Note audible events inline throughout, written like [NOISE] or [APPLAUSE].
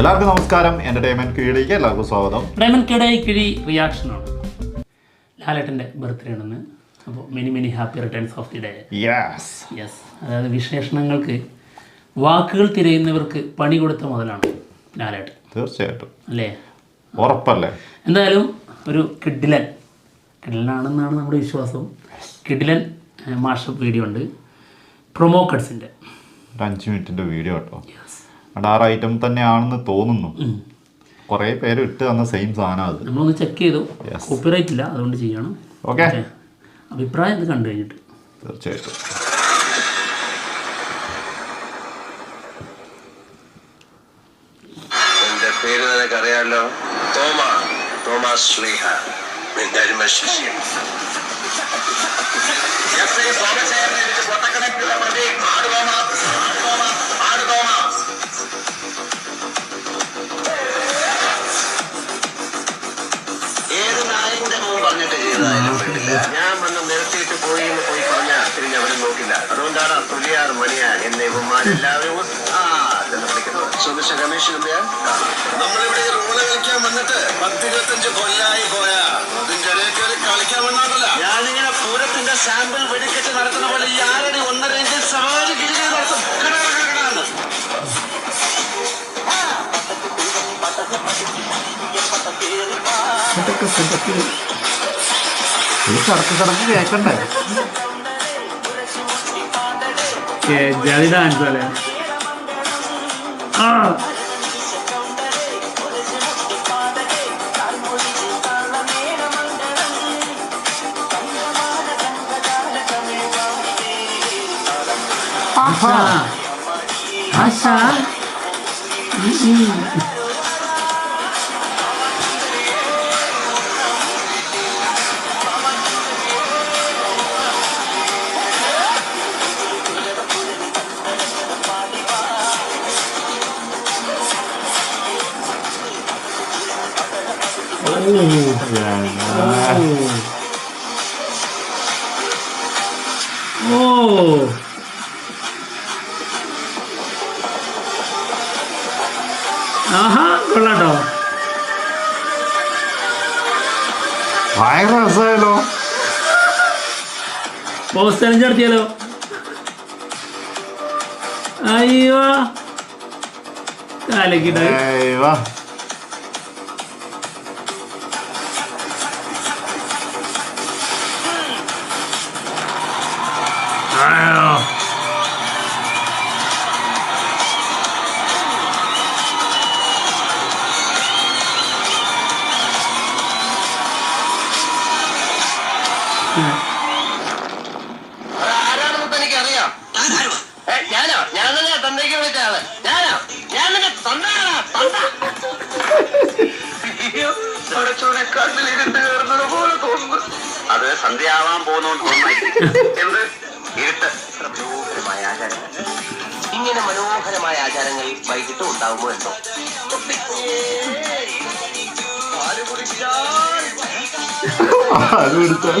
എല്ലാവർക്കും നമസ്കാരം. എന്റർടൈൻമെന്റ് കീഴിലേക്ക് എല്ലാവർക്കും സ്വാഗതം. ഡയമണ്ട് കിട കിഴി റിയാക്ഷനാണ് ലാലേട്ടന്റെ ബർത്ത്ഡേ ആണെന്ന്. അപ്പോൾ many many happy returns of the day yes yes അതായത് വിശേഷണങ്ങൾക്ക് വാക്കുകൾ തിരയുന്നവർക്ക് പണി കൊടുത്ത മുതലാണ് ലാലേട്ടൻ. തീർച്ചയായിട്ടും. അല്ലേ? ഉറപ്പല്ലേ? എന്തായാലും ഒരു കിഡിലൻ. കിഡിലനാണെന്നാണ് നമ്മുടെ വിശ്വാസം. കിഡിലൻ മാഷപ്പ് വീഡിയോ ഉണ്ട്. പ്രൊമോ കട്സിന്റെ ഒരു അഞ്ച് മിനിറ്റിന്റെ വീഡിയോ കേട്ടോ. അവിടെ ആ ഐറ്റം തന്നെയാണെന്ന് തോന്നുന്നു. കുറേ പേര് ഇട്ട് തന്ന സെയിം സാധനം അത്. നമ്മളൊന്ന് ചെക്ക് ചെയ്തു. Yes. കോപ്പിറൈറ്റ് ഇല്ല അതുകൊണ്ട് ചെയ്യണം. ഓക്കെ. അഭിപ്രായം ഇത് കണ്ടു കഴിഞ്ഞിട്ട്. തീർച്ചയായിട്ടും. പേര് നിനക്കറിയാലോ? തോമ. തോമസ് ശ്രീഹ. നിന്റെ അരുമ ശിഷ്യൻ അതുകൊണ്ടാണ് തുലിയാർ മണിയാൻ എന്നെ ഇവന്മാരെല്ലാവരും രമേശ് നമ്പ്യാർ നമ്മളിവിടെ ഈ റോൾ കളിക്കാൻ വന്നിട്ട് പത്തിരുപത്തഞ്ച് കൊല്ലായി പോയാ. ഇതിന്റെ ഇടയ്ക്ക് ഒരു കളിക്കാൻ വന്നാണ്ടല്ല ഞാനിങ്ങനെ പൂരത്തിന്റെ സാമ്പിൾ വെടിക്കെട്ട് നടത്തുന്ന പോലെ ഈ ആരടി ഒന്നര ഇഞ്ച് സവാരി കിഴി നടത്തും. കട, കട, കട എന്ന്. കറക്ക് കറക്ക് കേൾക്കണ്ടേ ജാതി ഡാൻസ് അല്ലേ ആ ഓ ആഹാ കൊള്ളാട്ടോ. ഭയങ്കര രസമായല്ലോ പോസ്റ്റ് ചലഞ്ച് നടത്തിയാലോ? അയ്യോ. കാലക്കിട്ട് ഞാനോ? ഞാൻ തന്നെ തന്തയ്ക്ക് വിളിച്ചാണ് ഞാനോ? ഞാൻ നിന്നെ തന്താണോ തന്ത. കണ്ണിൽ ഇരുട്ട് കയറുന്നത് പോലെ തോന്നുന്നു. അത് സന്ധ്യയാവാൻ പോകുന്നോണ്ട് തോന്നുന്നു. എന്ത്? ഇരുട്ട്. മനോഹരമായ ആചാരങ്ങൾ. ഇങ്ങനെ മനോഹരമായ ആചാരങ്ങൾ വൈകിട്ട് ഉണ്ടാവുമോ എന്തോ? പാൽ കുടിച്ചാൽ [LAUGHS] ആരും എടുത്താൽ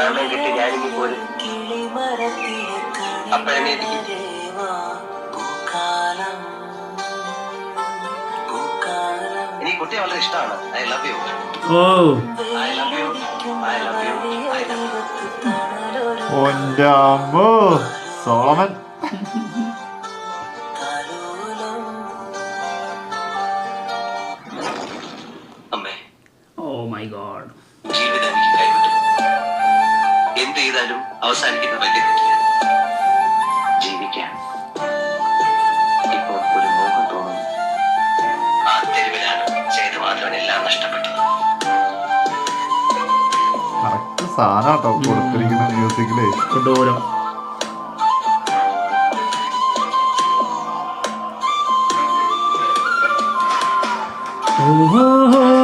മതാമയം കിട്ടി ഞാനിങ്ങി പോരും അപ്പഴമേ എനിക്ക് കുട്ടിയെ വളരെ ഇഷ്ടമാണ്. I love you oh. I love you I love you I love you Solomon. ചെയ്താലും അവസാനിക്കുന്ന വലിയ ജീവിക്കാൻ. ഇപ്പോൾ ഒരു മോഹം ആ തെരുവിലാണ് ചെയ്തമാധവൻ എല്ലാം നഷ്ടപ്പെട്ടത്. സാധനാട്ടോ ഓ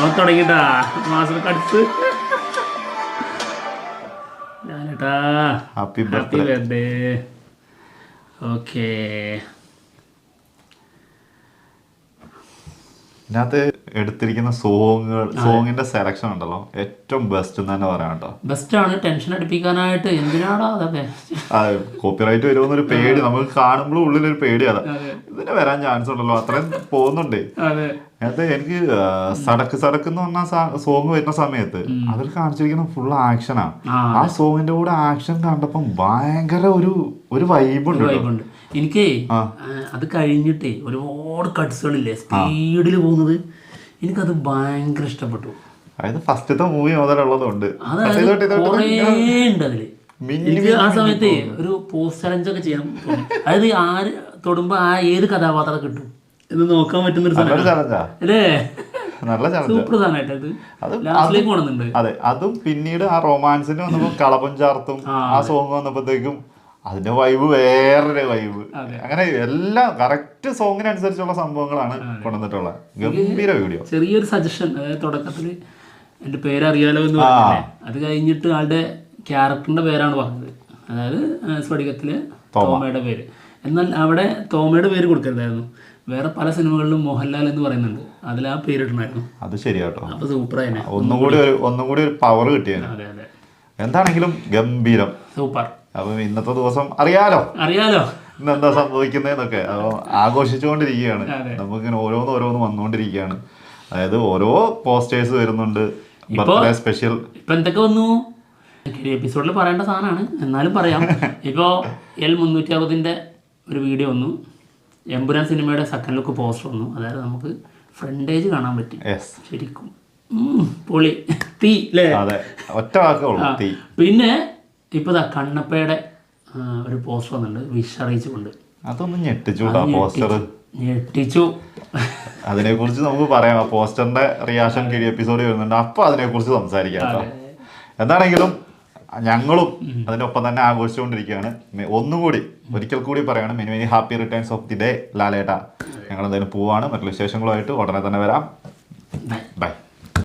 അവൻ തുടങ്ങിട്ടാ മാസം കടുത്ത്. ഞാനേട്ടാ. ഹാപ്പി ബർത്ത്ഡേ ഓക്കേ ഇതിനകത്ത് എടുത്തിരിക്കുന്ന സോങ്ങുകൾ സോങ്ങിന്റെ സെലക്ഷൻ ഉണ്ടല്ലോ. ഏറ്റവും ബെസ്റ്റ് എന്ന് തന്നെ പറയാം കേട്ടോ. ആണ് ടെൻഷൻ അടിപ്പിക്കാനായിട്ട്. എന്തിനാണോ അതൊക്കെ? കോപ്പിറൈറ്റ് വരുമെന്നൊരു പേടി. നമുക്ക് കാണുമ്പോൾ ഉള്ളിലൊരു പേടി അതാ. ഇതിന് വരാൻ ചാൻസ് ഉണ്ടല്ലോ. അത്രയും പോകുന്നുണ്ട്. അതെ. എനിക്ക് സടക്ക് സടക്ക് എന്ന് പറഞ്ഞ സോങ് വരുന്ന സമയത്ത് അതിൽ കാണിച്ചിരിക്കുന്ന ഫുൾ ആക്ഷനാണ് ആ, ആ സോങ്ങിന്റെ കൂടെ ആക്ഷൻ കണ്ടപ്പം ഭയങ്കര ഒരു ഒരു. വൈബുണ്ട് എനിക്ക് അത് കഴിഞ്ഞിട്ട് ഒരുപാട് കട്ട്സുകളില്ലേ സ്പീഡിൽ പോകുന്നത്. എനിക്കത് ഭയങ്കര ഇഷ്ടപ്പെട്ടു. അതായത് ഫസ്റ്റത്തെ മൂവി മുതലുള്ളതുണ്ട്. അതായത് കുറേ ഉണ്ട് അതിൽ എനിക്ക് ആ സമയത്ത് ഒരു പോസ്റ്റ് ചലഞ്ചൊക്കെ ചെയ്യാൻ ചെയ്യാം അതായത് ആര് തൊടുമ്പോ ആ ഏത് കഥാപാത്രം കിട്ടും. എന്ന് നോക്കാൻ പറ്റുന്ന ഒരു അല്ലേ? നല്ല ചലഞ്ച് സൂപ്പർ സാധനമായിട്ട് അത് അത് ലാസ്റ്റിലേക്ക് അതെ അതും പിന്നീട് ആ റൊമാൻസിന് വന്നപ്പോ കളപം ചാർത്തും ആ സോങ് വന്നപ്പോഴത്തേക്കും അതിന്റെ വൈബ് വേറൊരു വൈബ് അങ്ങനെ എല്ലാ കറക്റ്റ് സോങ്ങിനനുസരിച്ചുള്ള സംഭവങ്ങളാണ് കൊണ്ടുവന്നിട്ടുള്ളത്. ഗംഭീര വീഡിയോ ചെറിയൊരു സജഷൻ അതായത് തുടക്കത്തിൽ എന്റെ പേരറിയാലോ എന്ന് പറഞ്ഞില്ലേ? അത് കഴിഞ്ഞിട്ട് ആളുടെ ക്യാരക്ടറിന്റെ പേരാണ് പറഞ്ഞത്. അതായത് സ്ഫടികത്തിലെ തോമയുടെ പേര്. എന്നാൽ അവിടെ തോമയുടെ പേര് കൊടുക്കരുതായിരുന്നു. വേറെ പല സിനിമകളിലും മോഹൻലാൽ എന്ന് പറയുന്നുണ്ട്. അതിൽ ആ പേരിട്ടുണ്ടായിരുന്നു അത് ശരിയാട്ടോ. അപ്പൊ സൂപ്പറായിനെ ഒന്നും കൂടി ഒരു ഒന്നും കൂടി ഒരു പവർ കിട്ടിയാണ് അതെ അതെ. എന്താണെങ്കിലും ഗംഭീരം. സൂപ്പർ. അപ്പം ഇന്നത്തെ ദിവസം അറിയാലോ. അറിയാലോ. ഇന്ന് എന്താ സംഭവിക്കുന്നതെന്നൊക്കെ. അപ്പോൾ ആഘോഷിച്ചുകൊണ്ടിരിക്കുകയാണ്. നമുക്കിങ്ങനെ ഓരോന്ന് ഓരോന്ന് വന്നുകൊണ്ടിരിക്കുകയാണ്. അതായത് ഓരോ പോസ്റ്റേഴ്സ് വരുന്നുണ്ട്. Birthday special. ഇപ്പൊ എന്തൊക്കെ വന്നു? എപ്പിസോഡിൽ പറയേണ്ട സാധനമാണ്. എന്നാലും പറയാം. ഇപ്പോൾ എൽ മുന്നൂറ്റി അറുപതിന്റെ ഒരു വീഡിയോ വന്നു. എമ്പുരാൻ സിനിമയുടെ സെക്കൻഡ് ലുക്ക് പോസ്റ്റർ വന്നു. അതായത് നമുക്ക് ഫ്രണ്ടേജ് കാണാൻ പറ്റും. ശരിക്കും. പൊളി. തീ അല്ലേ ഒറ്റ വാക്കുള്ളൂ പിന്നെ ഇപ്പോൾ ദാ കണ്ണപ്പയുടെ ഒരു പോസ്റ്റർ വന്നിട്ടുണ്ട് വിഷ് അറിയിച്ചുകൊണ്ട്. അതൊന്ന് ഞെട്ടിച്ചു പോസ്റ്റർ ഞെട്ടിച്ചു. അതിനെ കുറിച്ച് നമുക്ക് പറയാം. ആ പോസ്റ്ററിന്റെ റിയാക്ഷൻ കിഴി എപ്പിസോഡ് വരുന്നുണ്ട്. അപ്പൊ അതിനെ കുറിച്ച് സംസാരിക്കാം എന്താണെങ്കിലും ഞങ്ങളും അതിനൊപ്പം തന്നെ ആഘോഷിച്ചുകൊണ്ടിരിക്കുകയാണ്. ഒന്നുകൂടി ഒരിക്കൽ കൂടി പറയാണ്. Many many happy returns of the day ലാലേട്ട. ഞങ്ങൾ എന്തായാലും പോവാണ്. മറ്റു വിശേഷങ്ങളുമായിട്ട് ഉടനെ തന്നെ വരാം.